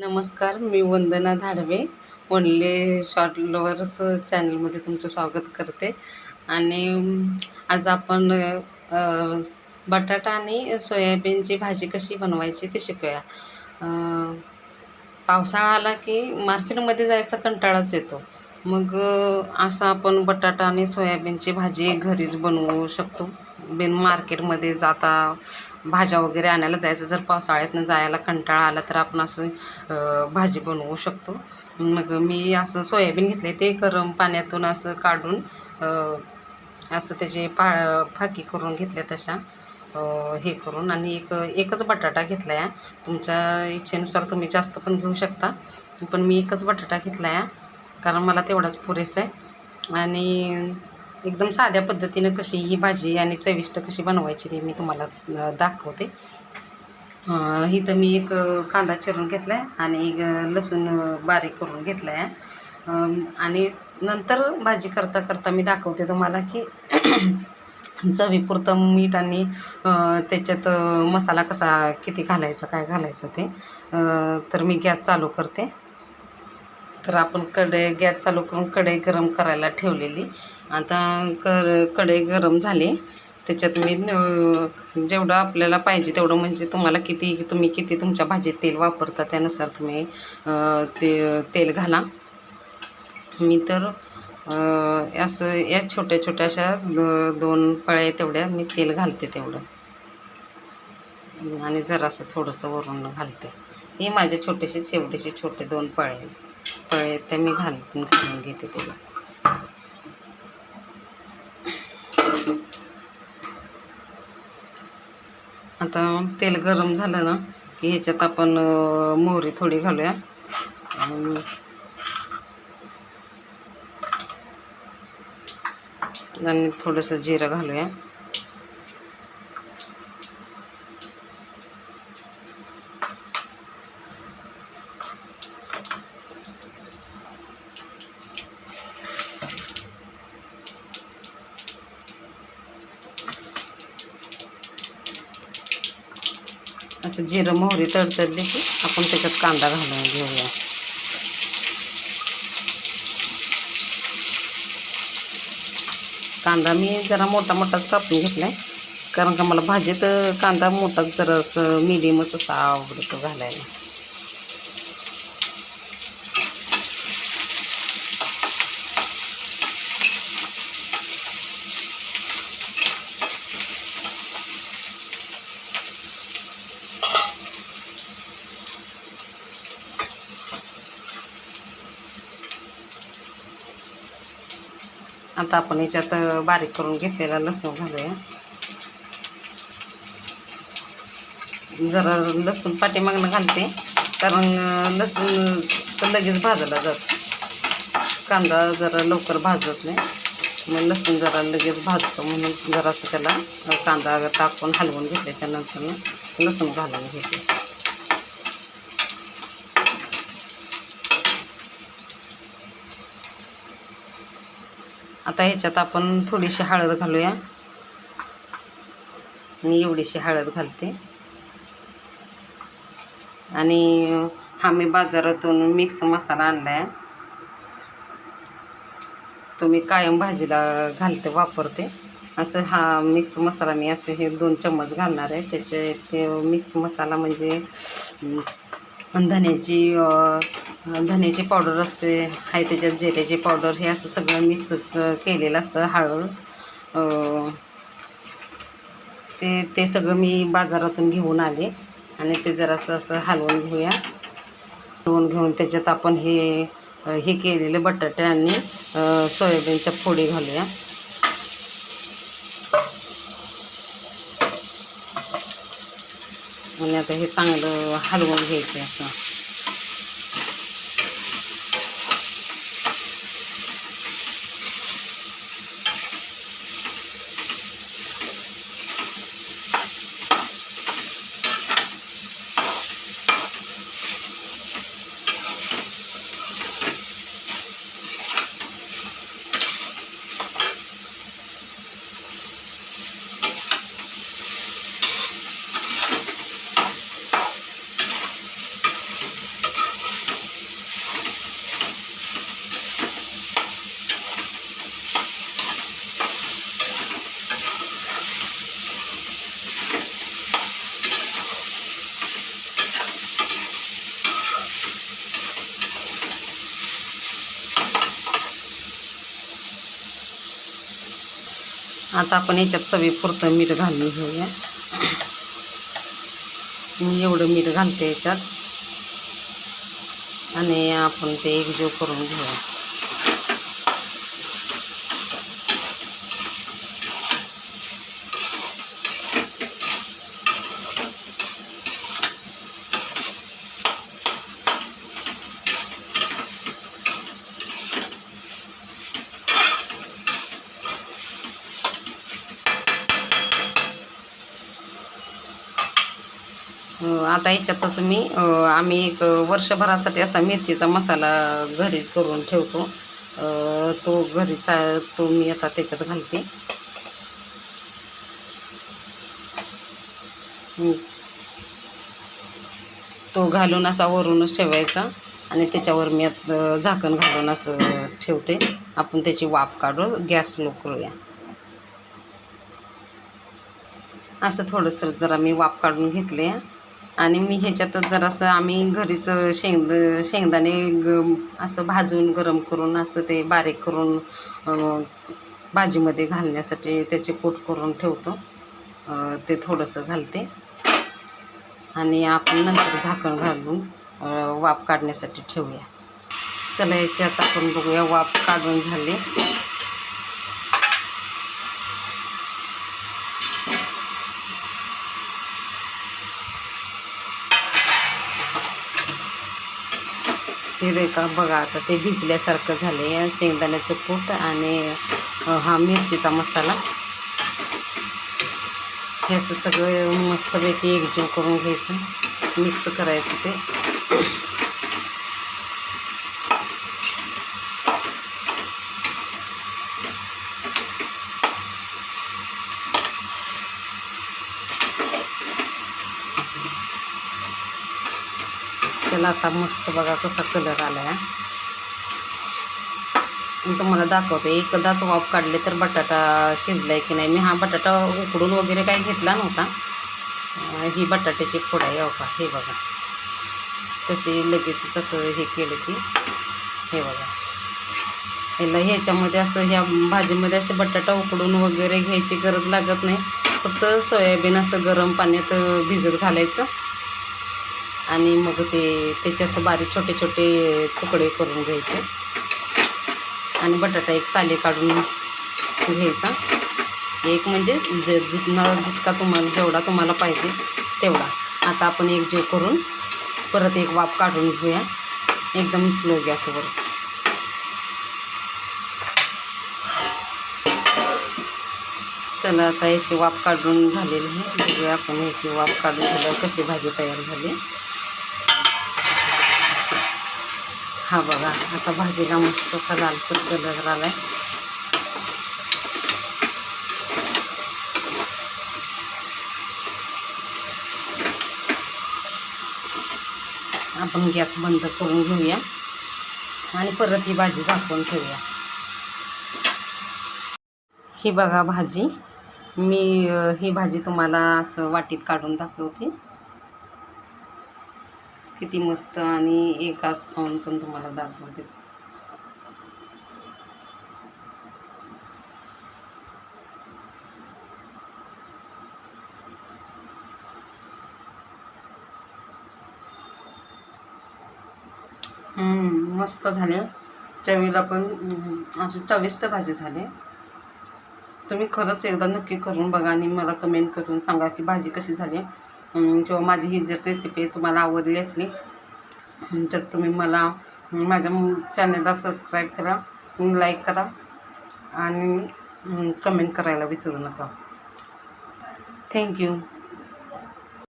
नमस्कार मी Vandana Dhadwe. Only short lovers चॅनलमध्ये तुमचं स्वागत करते. आणि आज आपण बटाटा आणि सोयाबीनची भाजी कशी बनवायची ते शिकूया. पावसाळा आला की मार्केटमध्ये जायचा कंटाळाच येतो. मग असं आपण बटाटा आणि सोयाबीनची भाजी घरीच बनवू शकतो. बिन मार्केटमध्ये जाता भाज्या वगैरे आणायला जायचं. जर पावसाळ्यातनं जायला कंटाळा आला तर आपण असं भाजी बनवू शकतो. मग मी असं सोयाबीन घेतले ते गरम पाण्यातून असं काढून असं त्याचे पा फाकी करून घेतल्या तशा. हे करून आणि एक एकच बटाटा घेतला आहे तुमच्या इच्छेनुसार तुम्ही जास्त पण घेऊ शकता. पण मी एकच बटाटा घेतला आहे कारण मला तेवढाच पुरेसा आहे. आणि एकदम साध्या पद्धतीनं कशी ही भाजी आणि चविष्ट कशी बनवायची ते मी तुम्हाला दाखवते. इथं मी एक कांदा चिरून घेतला आहे आणि एक लसूण बारीक करून घेतला आहे आणि नंतर भाजी करता करता मी दाखवते तुम्हाला की चवीपुरतं मीठ आणि त्याच्यात मसाला कसा किती घालायचा काय घालायचं ते तर मी गॅस चालू करते. तर आपण कढई गॅस चालू करून कढई गरम करायला ठेवलेली. आता कर कढई गरम झाली. त्याच्यात मी जेवढं आपल्याला पाहिजे तेवढं म्हणजे तुम्हाला किती तुम्ही किती तुमच्या भाजीत तेल वापरता त्यानुसार तुम्ही ते तेल घाला. मी तर असं या छोट्या छोट्या अशा दोन पळ्या तेवढ्या मी तेल घालते तेवढं. आणि जरासं थोडंसं वरून घालते. हे माझे छोटेसे एवढेसे छोटे दोन पळे पळे आहेत ते मी घाल घालून घेते त्याच्यात. आता तेल गरम झालं ना की ह्याच्यात आपण मोहरी थोडी घालूया. आणि आणि थोडंसं जिरं घालूया. असं जिरं मोहरी तडतडली की आपण त्याच्यात कांदा घालून घेऊया. कांदा मी जरा मोठा मोठाच कापून घेतला आहे कारण का मला भाजीत कांदा मोठाच जरा असं मिडियमच असा आवडतो घालायला. आता आपण याच्यात बारीक करून घेतलेला लसूण घालूया. जरा लसूण पाठीमागनं घालते कारण लसूण तर लगेच भाजला जात. कांदा जरा लवकर भाजत नाही. मग लसूण जरा लगेच भाजतो म्हणून जरासं त्याला कांदा टाकून हलवून घेतल्याच्यानंतर लसूण घालून घेते. आता ह्याच्यात आपण थोडीशी हळद घालूया. मी एवढीशी हळद घालते. आणि हा मी बाजारातून मिक्स मसाला आणला आहे तो मी कायम भाजीला घालते वापरते. असं हा मिक्स मसाला मी असे हे दोन चम्मच घालणार आहे. त्याचे ते मिक्स मसाला म्हणजे धन्याची धण्याची धण्याची पावडर असते आहे त्याच्यात जिऱ्याची पावडर हे असं सगळं मिक्स केलेलं असतं हळद. ते ते सगळं मी बाजारातून घेऊन आले आणि ते जरासं असं हलवून घेऊया. हलवून घेऊन त्याच्यात आपण हे हे केलेले बटाटे आणि सोयाबीनच्या फोडी घालूया. आता हे चांगलं हलवून घ्यायचं आहे असं. आता आपण याच्यात चवीपुरतं मीठ घालून घेऊया. मी एवढं मीठ घालते याच्यात. आणि आपण ते एकजीव करून घेऊया. आता याच्यातच मी आम्ही एक वर्षभरासाठी असा मिरचीचा मसाला घरीच करून ठेवतो. तो घरीचा तो मी आता त्याच्यात घालते. तो घालून असा वरूनच ठेवायचा आणि त्याच्यावर मी झाकण घालून असं ठेवते. आपण त्याची वाफ काढू गॅस लो करूया. असं थोडंसं जरा मी वाफ काढून घेतले आणि मी ह्याच्यातच जरासं आम्ही घरीच शेंग शेंगदाणे ग असं भाजून गरम करून असं ते बारीक करून भाजीमध्ये घालण्यासाठी त्याचे पोट करून ठेवतो. ते थोडंसं घालते. आणि आपण नंतर झाकण घालून वाफ काढण्यासाठी ठेवूया. चला याच्यात आपण बघूया वाफ काढून झाले. हे का बघा आता ते भिजल्यासारखं झाले आहे शेंगदाण्याचं कूट आणि हा मिरचीचा मसाला. हे असं सगळं मस्तपैकी एकजीव करून घ्यायचं. मिक्स करायचं ते. त्याला असा मस्त बघा कसा कलर आला आहे मी तुम्हाला दाखवते एकदाच वाफ काढले तर बटाटा शिजलाय की नाही. मी हा बटाटा उकडून वगैरे काही घेतला नव्हता. ही बटाट्याची फोड आहे अवका का? हे बघा. तशी लगेचच असं हे केलं की हे बघा. याला ह्याच्यामध्ये असं ह्या भाजीमध्ये असे बटाटा उकडून वगैरे घ्यायची गरज लागत नाही. फक्त सोयाबीन असं गरम पाण्यात भिजत घालायचं. आणि मग ते त्याचे असं बारीक छोटे छोटे तुकडे करून घ्यायचे. आणि बटाटा एक साले काढून घ्यायचा. एक म्हणजे ज जितना जितका तुम्हाला जेवढा तुम्हाला पाहिजे तेवढा. आता आपण एक जीव करून परत एक वाफ काढून घेऊया. एकदम स्लो गॅसवर. चला आता याची वाफ काढून झालेली आहे. आपण याची वाफ काढून झाल्यावर कशी भाजी तयार झाली. हा बघा असा भाजीला मस्त असा लालसर कलर आलाय. आपण गॅस बंद करून घेऊया आणि परत ही भाजी झाकून ठेवूया. ही बघा भाजी मी ही भाजी तुम्हाला असं वाटीत काढून दाखवते. किती मस्त आणि एकाच खाऊन पण तुम्हाला दाखवते. मस्त झाले. चवीला पण असे अशी चविष्ट भाजी झाली. तुम्ही खरंच एकदा नक्की करून बघा आणि मला कमेंट करून सांगा की भाजी कशी झाली. किंवा माझी ही जर रेसिपी तुम्हाला आवडली असली तर तुम्ही मला माझ्या चॅनलला सबस्क्राईब करा लाईक करा आणि कमेंट करायला विसरू नका. थँक्यू